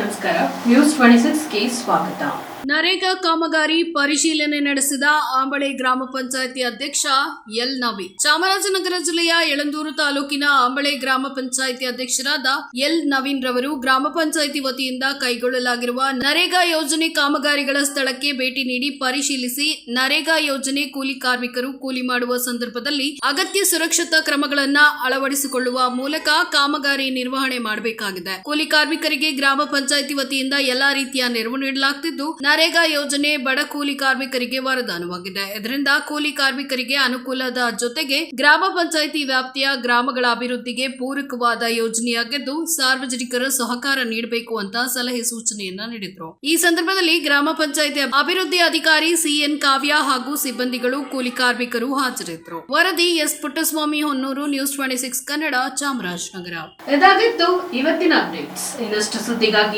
ನಮಸ್ಕಾರ. News twenty ಸಿಕ್ಸ್ಗೆ ಸ್ವಾಗತ. ನರೇಗಾ ಕಾಮಗಾರಿ ಪರಿಶೀಲನೆ ನಡೆಸಿದ ಆಂಬಳೆ ಗ್ರಾಮ ಪಂಚಾಯಿತಿ ಅಧ್ಯಕ್ಷ ಎಲ್ ನವಿ ಚಾಮರಾಜನಗರ ಜಿಲ್ಲೆಯ ಯಳಂದೂರು ತಾಲೂಕಿನ ಆಂಬಳೆ ಗ್ರಾಮ ಪಂಚಾಯಿತಿ ಅಧ್ಯಕ್ಷರಾದ ಎಲ್ ನವೀನ್ ರವರು ಗ್ರಾಮ ಪಂಚಾಯಿತಿ ವತಿಯಿಂದ ಕೈಗೊಳ್ಳಲಾಗಿರುವ ನರೇಗಾ ಯೋಜನೆ ಕಾಮಗಾರಿಗಳ ಸ್ಥಳಕ್ಕೆ ಭೇಟಿ ನೀಡಿ ಪರಿಶೀಲಿಸಿ ನರೇಗಾ ಯೋಜನೆ ಕೂಲಿ ಕಾರ್ಮಿಕರು ಕೂಲಿ ಮಾಡುವ ಸಂದರ್ಭದಲ್ಲಿ ಅಗತ್ಯ ಸುರಕ್ಷತಾ ಕ್ರಮಗಳನ್ನು ಅಳವಡಿಸಿಕೊಳ್ಳುವ ಮೂಲಕ ಕಾಮಗಾರಿ ನಿರ್ವಹಣೆ ಮಾಡಬೇಕಾಗಿದೆ. ಕೂಲಿ ಕಾರ್ಮಿಕರಿಗೆ ಗ್ರಾಮ ವತಿಯಿಂದ ಎಲ್ಲಾ ರೀತಿಯ ನೆರವು ನೀಡಲಾಗ್ತಿದ್ದು, ನರೇಗಾ ಯೋಜನೆ ಬಡ ಕೂಲಿ ಕಾರ್ಮಿಕರಿಗೆ ವರದಾನವಾಗಿದೆ. ಇದರಿಂದ ಕೂಲಿ ಕಾರ್ಮಿಕರಿಗೆ ಅನುಕೂಲದ ಜೊತೆಗೆ ಗ್ರಾಮ ಪಂಚಾಯಿತಿ ವ್ಯಾಪ್ತಿಯ ಗ್ರಾಮಗಳ ಅಭಿವೃದ್ಧಿಗೆ ಪೂರಕವಾದ ಯೋಜನೆಯಾಗಿದ್ದು, ಸಾರ್ವಜನಿಕರ ಸಹಕಾರ ನೀಡಬೇಕು ಅಂತ ಸಲಹೆ ಸೂಚನೆಯನ್ನ ನೀಡಿದ್ರು. ಈ ಸಂದರ್ಭದಲ್ಲಿ ಗ್ರಾಮ ಪಂಚಾಯಿತಿ ಅಭಿವೃದ್ಧಿ ಅಧಿಕಾರಿ ಸಿಎನ್ ಕಾವ್ಯ ಹಾಗೂ ಸಿಬ್ಬಂದಿಗಳು ಕೂಲಿ ಕಾರ್ಮಿಕರು ಹಾಜರಿದ್ದರು. ವರದಿ S. Puttaswamy Honnur, news twenty six Kannada, Chamarajanagar. ಇದಾಗಿತ್ತು ಇವತ್ತಿನ ಅಪ್ಡೇಟ್ಸ್. ಇನ್ನಷ್ಟು ಸುದ್ದಿಗಾಗಿ